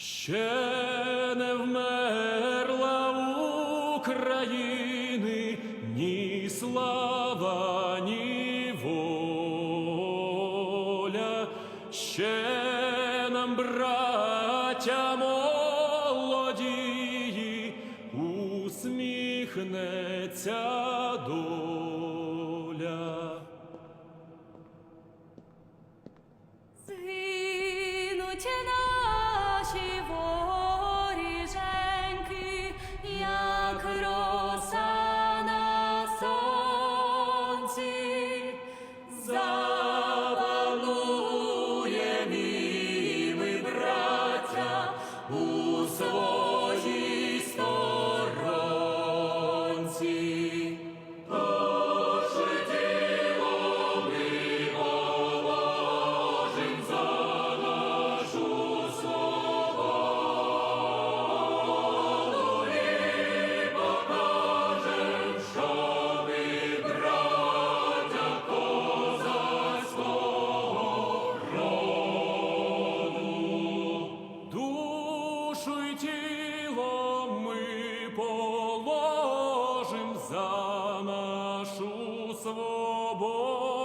Ще не вмерла України ні слава, ні воля. Ще нам, браття молодії, усміхнеться доля. Згинуть наші нашу свободу.